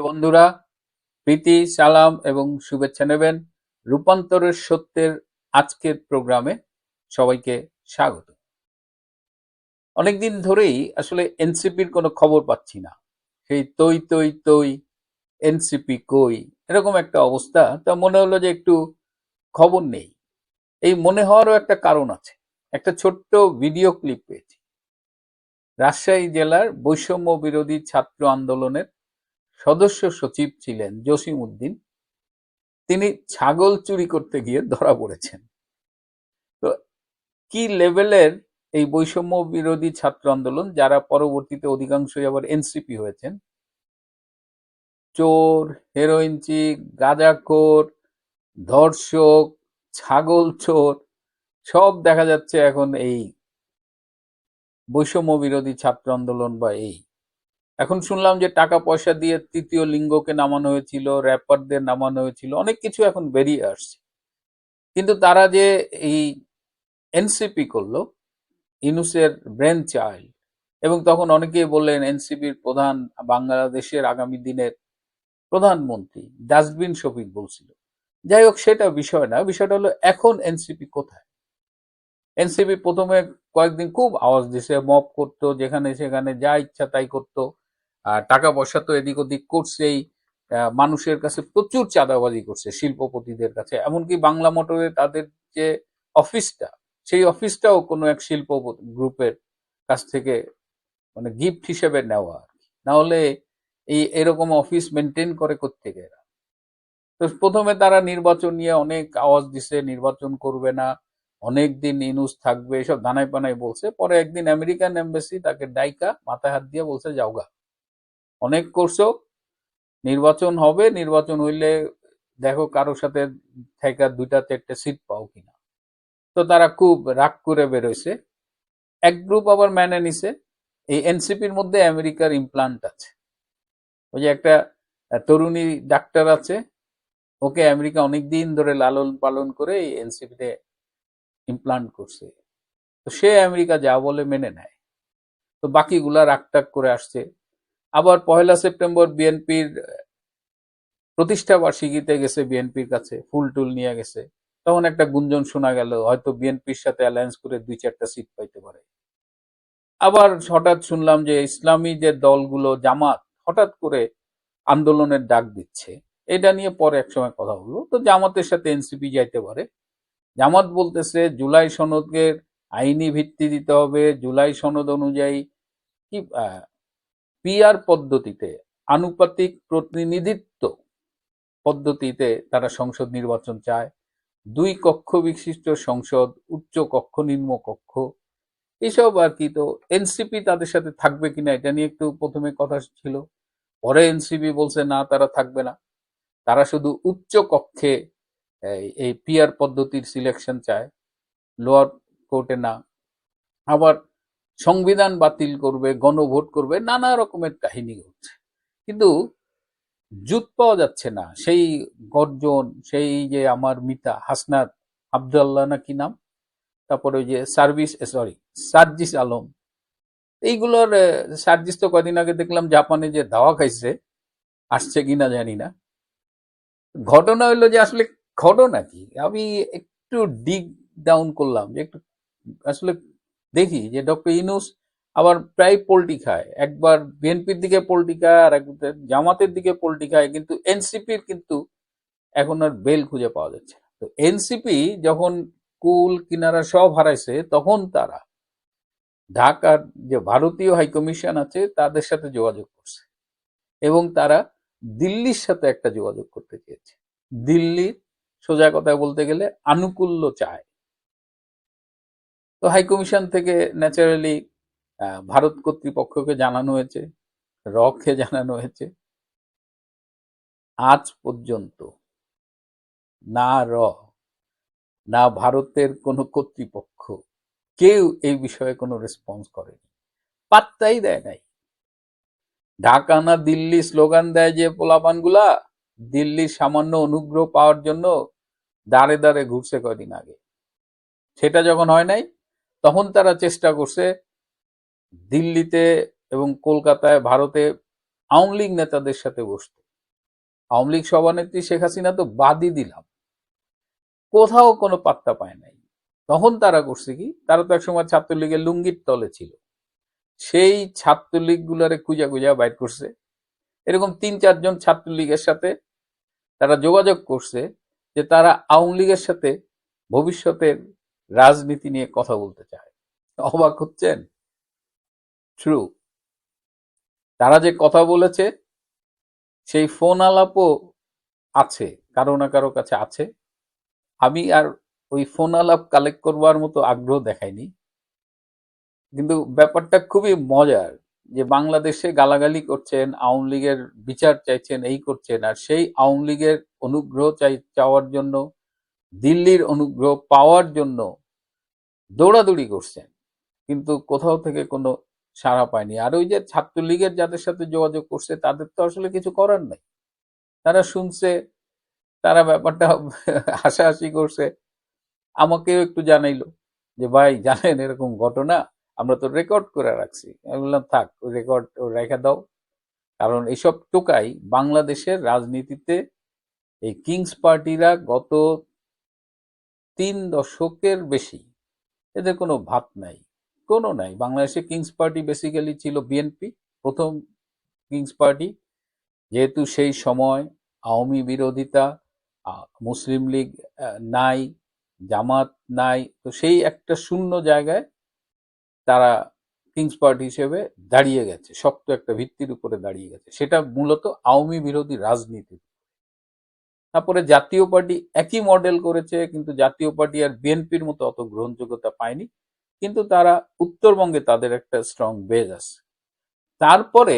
প্রিয় বন্ধুরা, প্রীতি, সালাম এবং শুভেচ্ছা নেবেন রূপান্তরের সত্যের আজকের প্রোগ্রামে সবাইকে স্বাগত। অনেকদিন ধরেই আসলে এনসিপির কোনো খবর পাচ্ছি না। সেই তৈ তৈ তৈ, এনসিপি কই, এরকম একটা অবস্থা। তা মনে হলো যে একটু খবর নেই। এই মনে হওয়ারও একটা কারণ আছে। একটা ছোট্ট ভিডিও ক্লিপ পেয়েছি। রাজশাহী জেলার বৈষম্য বিরোধী ছাত্র আন্দোলনের সদস্য সচিব ছিলেন জসিম উদ্দিন তিনি ছাগল চুরি করতে গিয়ে ধরা পড়েছেন। তো কি লেভেলের এই বৈষম্য বিরোধী ছাত্র আন্দোলন যারা পরবর্তীতে অধিকাংশই আবার এনসিপি হয়েছেন? চোর হেরোইন চিক গাঁজাখোর, ধর্ষক, ছাগল চোর, সব দেখা যাচ্ছে এখন এই বৈষম্য বিরোধী ছাত্র আন্দোলন বা এই এখন শুনলাম যে টাকা পয়সা দিয়ে তৃতীয় লিঙ্গকে নামানো হয়েছিল র্যাপারদের নামানো হয়েছিল, অনেক কিছু এখন বেরিয়ে আসছে। কিন্তু তারা যে এই এনসিপি করল, ইনুসের ব্রেন চাইল্ড এবং তখন অনেকেই বললেন এনসিপির প্রধান বাংলাদেশের আগামী দিনের প্রধানমন্ত্রী, ডাস্টবিন শফিক বলছিল। যাই হোক, সেটা বিষয় না, বিষয়টা হলো এখন এনসিপি কোথায়? এনসিপি প্রথমে কয়েকদিন খুব আওয়াজ দিছে মপ করতো, যেখানে সেখানে যা ইচ্ছা তাই করতো। আর টাকা পয়সা তো এদিক ওদিক করছেই মানুষের কাছে প্রচুর চাঁদাবাজি করছে শিল্পপতিদের কাছে। এমনকি বাংলা মোটরে তাদের যে অফিসটা, সেই অফিসটাও কোনো এক শিল্প গ্রুপের কাছ থেকে মানে গিফট হিসেবে নেওয়া। না হলে এই এরকম অফিস মেনটেন করে এরা? তো প্রথমে তারা নির্বাচন নিয়ে অনেক আওয়াজ দিছে, নির্বাচন করবে না, অনেক দিন ইনুস থাকবে, এসব দানায় পানায় বলছে। পরে একদিন আমেরিকান এম্বাসি তাকে ডাইকা মাথায় হাত দিয়ে বলছে, যাওগা। অনেক করছ, নির্বাচন হবে, নির্বাচন হইলে দেখো কারোর সাথে থেকে দুইটা চারটে সিট পাও কিনা। তো তারা খুব রাগ করে বেরোইছে। এক গ্রুপ আবার মেনে নিছে। এই এনসিপির মধ্যে আমেরিকার ইমপ্লান্ট আছে। ওই যে একটা তরুণী ডাক্তার আছে। ওকে আমেরিকা অনেক দিন ধরে লালন পালন করে এই এনসিপিতে ইমপ্লান্ট করছে। তো সে আমেরিকা যা বলে মেনে নেয়। তো বাকিগুলা রাগটাগ করে আসছে। আবার পহেলা সেপ্টেম্বর বিএনপির প্রতিষ্ঠা বার্ষিকীতে গেছে বিএনপির কাছে, ফুল টুল নিয়ে গেছে। তখন একটা গুঞ্জন শোনা গেল, হয়তো বিএনপির সাথে অ্যালায়েন্স করে দুই চারটা সিট পাইতে পারে। আবার হঠাৎ শুনলাম যে ইসলামী যে দলগুলো, জামাত, হঠাৎ করে আন্দোলনের ডাক দিচ্ছে। এটা নিয়ে পরে এক সময় কথা হলো। তো জামাতের সাথে এনসিপি যাইতে পারে। জামাত বলতেছে, জুলাই সনদের আইনি ভিত্তি দিতে হবে। জুলাই সনদ অনুযায়ী কি পিআর পদ্ধতিতে আনুপাতিক প্রতিনিধিত্ব পদ্ধতিতে তারা সংসদ নির্বাচন চায়। দুই কক্ষ বিশিষ্ট সংসদ, উচ্চ কক্ষ, নিম্ন কক্ষ। এসব আর কি তো এনসিপি তাদের সাথে থাকবে কিনা এটা নিয়ে একটু প্রথমে কথা ছিল। পরে এনসিপি বলছে, না, তারা থাকবে না। তারা শুধু উচ্চ কক্ষে এই- পিআর পদ্ধতির সিলেকশন চায়। লোয়ার কোর্টে না। আবার সংবিধান বাতিল করবে, গণভোট করবে, নানা রকমের কাহিনী ঘটছে। কিন্তু জুত পাওয়া যাচ্ছে না। সেই গর্জন, সেই যে আমার মিতা, হাসনাত আবদুল্লাহ না কি নাম? তারপরে ওই যে সার্ভিস সরি, সার্জিস আলম। এইগুলোর সার্জিস তো কদিন আগে দেখলাম জাপানে যে দাওয়া খাইছে, আসছে কিনা জানি না। ঘটনা হইল যে আসলে ঘটনা কি? আমি একটু ডিগ ডাউন করলাম যে একটু, আসলে দেখি যে ডক্টর ইনুস আবার প্রায় পোল্টি খায়। একবার বিএনপির দিকে পোল্টি খায় আর একবার জামাতের দিকে পোল্টি খায়, কিন্তু এনসিপির কিন্তু এখন আর বেল খুঁজে পাওয়া যাচ্ছে তো এনসিপি যখন কুল, কিনারা সব হারাইছে, তখন তারা ঢাকার যে ভারতীয় হাইকমিশন আছে, তাদের সাথে যোগাযোগ করছে এবং তারা দিল্লির সাথে একটা যোগাযোগ করতে চেয়েছে। দিল্লির সোজা কথা বলতে গেলে আনুকূল্য চায়। তো হাইকমিশন থেকে ন্যাচারালি ভারত কর্তৃপক্ষকে জানানো হয়েছে, রকে জানানো হয়েছে। আজ পর্যন্ত না র, না ভারতের কোনো কর্তৃপক্ষ কেউ এই বিষয়ে কোনো রেসপন্স করেনি। পাত্তাই দেয় নাই। ঢাকা না দিল্লি স্লোগান দেয় যে পোলাপানগুলা, দিল্লির সামান্য অনুগ্রহ পাওয়ার জন্য দাঁড়ে দাঁড়ে ঘুরছে কদিন আগে। সেটা যখন হয় নাই তখন তারা চেষ্টা করছে দিল্লিতে এবং কলকাতায় ভারতে আওয়ামী লীগ নেতাদের সাথে বসতে। আওয়ামী লীগ সভানেত্রী শেখ হাসিনা তো বাদই দিলাম। কোথাও কোনো পাত্তা পায় নাই। তখন তারা করছে কি, তারা তো একসময় ছাত্রলীগের লুঙ্গির তলে ছিল। সেই ছাত্রলীগ গুলারে খুঁজা খুঁজা বাইর করছে। এরকম তিন চারজন ছাত্রলীগের সাথে তারা যোগাযোগ করছে যে তারা আওয়ামী লীগের সাথে ভবিষ্যতের রাজনীতি নিয়ে কথা বলতে চায়। অবাক হচ্ছেন? ট্রু তারা যে কথা বলেছে, সেই ফোন আলাপও আছে, কারও না কারও কাছে আছে। আমি আর ওই ফোন আলাপ কালেক্ট করবার মতো আগ্রহ দেখাইনি। কিন্তু ব্যাপারটা খুবই মজার যে বাংলাদেশে গালাগালি করছেন, আওয়ামী লীগের বিচার চাইছেন, এই করছেন, আর সেই আওয়ামী লীগের অনুগ্রহ চাই, চাওয়ার জন্য দিল্লির অনুগ্রহ পাওয়ার জন্য দৌড়াদৌড়ি করছেন, কিন্তু কোথাও থেকে কোনো সাড়া পায়নি। আর ওই যে ছাত্রলীগের যাদের সাথে যোগাযোগ করছে, তাদের তো আসলে কিছু করার নাই। তারা শুনছে, তারা ব্যাপারটা হাসাহাসি করছে। আমাকেও একটু জানাইলো যে, ভাই, জানেন এরকম ঘটনা, আমরা তো রেকর্ড করে রাখছি। আমি বললাম, থাক রেকর্ড রেখে দাও। কারণ এইসব টোকাই বাংলাদেশের রাজনীতিতে এই কিংস পার্টিরা গত তিন দশকের বেশি। এদের কোনো ভাত নাই, কোনো নাই। বাংলাদেশে কিংস পার্টি বেসিক্যালি ছিল বিএনপি প্রথম কিংস পার্টি যেহেতু সেই সময় আওয়ামী বিরোধিতা মুসলিম লীগ নাই, জামাত নাই, তো সেই একটা শূন্য জায়গায় তারা কিংস পার্টি হিসেবে দাঁড়িয়ে গেছে, শক্ত একটা ভিত্তির উপরে দাঁড়িয়ে গেছে। সেটা মূলত আওয়ামী বিরোধী রাজনীতি তারপরে জাতীয় পার্টি একই মডেল করেছে, কিন্তু জাতীয় পার্টি আর বিএনপির মতো অত গ্রহণযোগ্যতা পায়নি। কিন্তু তারা উত্তরবঙ্গে তাদের একটা স্ট্রং বেজ আছে। তারপরে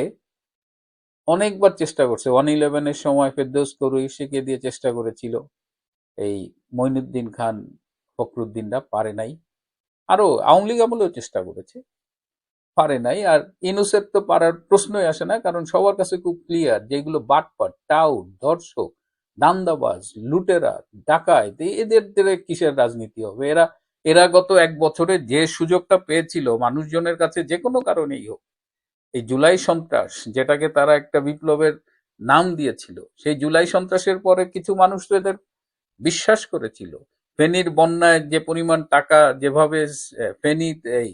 অনেকবার চেষ্টা করছে ওয়ান ইলেভেনের সময় ফেরদৌস করুইশিকে দিয়ে চেষ্টা করেছিল। এই মইনুদ্দিন খান, ফখরুদ্দিনরা পারে নাই। আরও আওয়ামী লীগ আমলেও চেষ্টা করেছে, পারে নাই। আর ইনুসের তো পারার প্রশ্নই আসে না, কারণ সবার কাছে খুব ক্লিয়ার যেগুলো বাটপাট টাউট ধর্ষক দান্দাবাজ লুটেরা ডাকায় এদের কিসের রাজনীতি হবে? এরা এরা গত এক বছরে যে সুযোগটা পেয়েছিল মানুষজনের কাছে যে কোনো কারণেই হোক, এই জুলাই সন্ত্রাস যেটাকে তারা একটা বিপ্লবের নাম দিয়েছিল, সেই জুলাই সন্ত্রাসের পরে কিছু মানুষ তো এদের বিশ্বাস করেছিল। ফেনীর বন্যায় যে পরিমাণ টাকা যেভাবে ফেনী এই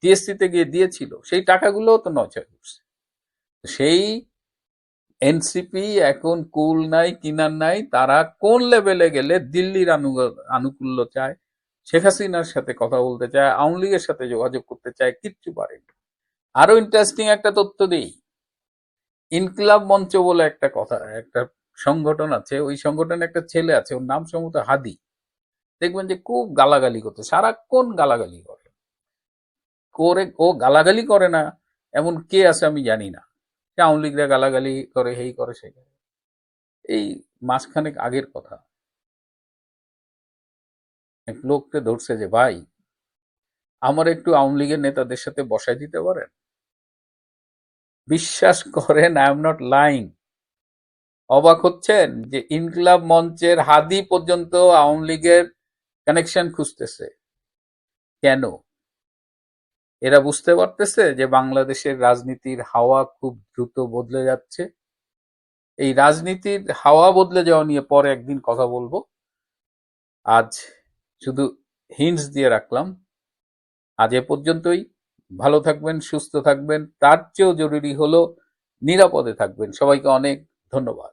টিএসসিতে গিয়ে দিয়েছিল, সেই টাকাগুলোও তো নচয় করছে সেই এনসিপি এখন কুল নাই, কিনার নাই, তারা কোন লেভেলে গেলে দিল্লির আনু- আনুকূল্য চায়? শেখ হাসিনার সাথে কথা বলতে চায়, আওয়ামী লীগের সাথে যোগাযোগ করতে চায়, কিচ্ছু পারে আরও ইন্টারেস্টিং একটা তথ্য দিই। ইনকিলাব মঞ্চ বলে একটা কথা, একটা সংগঠন আছে, ওই সংগঠনে একটা ছেলে আছে, ওর নাম সম্ভবত হাদি। দেখবেন যে খুব গালাগালি করতে, সারাক্ষণ গালাগালি করে। করে, ও গালাগালি করে না, এমন কে আছে আমি জানি না। সে আওয়ামী লীগরা গালাগালি করে, হেই করে সে করে। এই মাসখানেক আগের কথা। এক লোককে ধরছে যে, ভাই, আমার একটু আওয়ামী লীগের নেতাদের সাথে বসাই দিতে পারেন? বিশ্বাস করেন আই এম নট লাইং অবাক হচ্ছেন যে, ইনকলাব মঞ্চের হাদি পর্যন্ত আওয়ামী লীগের কানেকশন খুঁজতেছে। কেন? এরা বুঝতে পারতেছে যে বাংলাদেশের রাজনীতির হাওয়া খুব দ্রুত বদলে যাচ্ছে। এই রাজনীতির হাওয়া বদলে যাওয়া নিয়ে পরে একদিন কথা বলব। আজ শুধু হিন্টস দিয়ে রাখলাম। আজ এ পর্যন্তই। ভালো থাকবেন, সুস্থ থাকবেন। তার চেয়েও জরুরি হলো নিরাপদে থাকবেন। সবাইকে অনেক ধন্যবাদ।